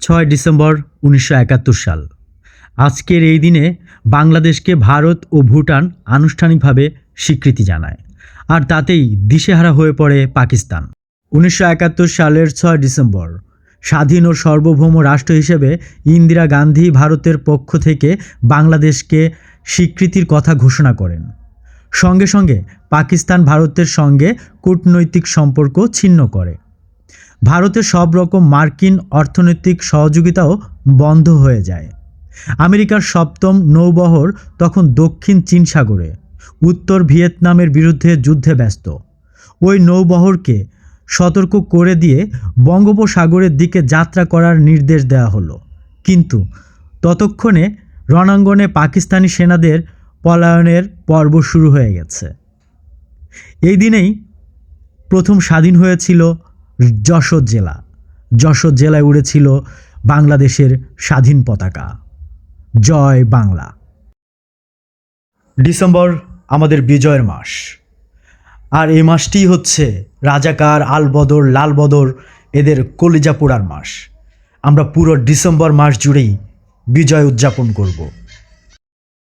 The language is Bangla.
ছয় ডিসেম্বর উনিশশো একাত্তর সাল। আজকের এই দিনে বাংলাদেশকে ভারত ও ভুটান আনুষ্ঠানিকভাবে স্বীকৃতি জানায়, আর তাতেই দিশেহারা হয়ে পড়ে পাকিস্তান। উনিশশো একাত্তর সালের ছয় ডিসেম্বর, স্বাধীন ও সার্বভৌম রাষ্ট্র হিসেবে ইন্দিরা গান্ধী ভারতের পক্ষ থেকে বাংলাদেশকে স্বীকৃতির কথা ঘোষণা করেন। সঙ্গে সঙ্গে পাকিস্তান ভারতের সঙ্গে কূটনৈতিক সম্পর্ক ছিন্ন করে। ভারতের সব রকম মার্কিন অর্থনৈতিক সহযোগিতাও বন্ধ হয়ে যায়। আমেরিকার সপ্তম নৌবহর তখন দক্ষিণ চীন সাগরে, উত্তর ভিয়েতনামের বিরুদ্ধে যুদ্ধে ব্যস্ত। ওই নৌবহরকে সতর্ক করে দিয়ে বঙ্গোপসাগরের দিকে যাত্রা করার নির্দেশ দেওয়া হলো। কিন্তু ততক্ষণে রণাঙ্গনে পাকিস্তানি সেনাদের পলায়নের পর্ব শুরু হয়ে গেছে। এই দিনেই প্রথম স্বাধীন হয়েছিল যশোর জেলা। যশোর জেলায় উড়েছিল বাংলাদেশের স্বাধীন পতাকা। জয় বাংলা। ডিসেম্বর আমাদের বিজয়ের মাস। আর এই মাসটি হচ্ছে রাজাকার আলবদর লালবদর এদের কলিজা পোড়ার মাস। আমরা পুরো ডিসেম্বর মাস জুড়েই বিজয় উদযাপন করব।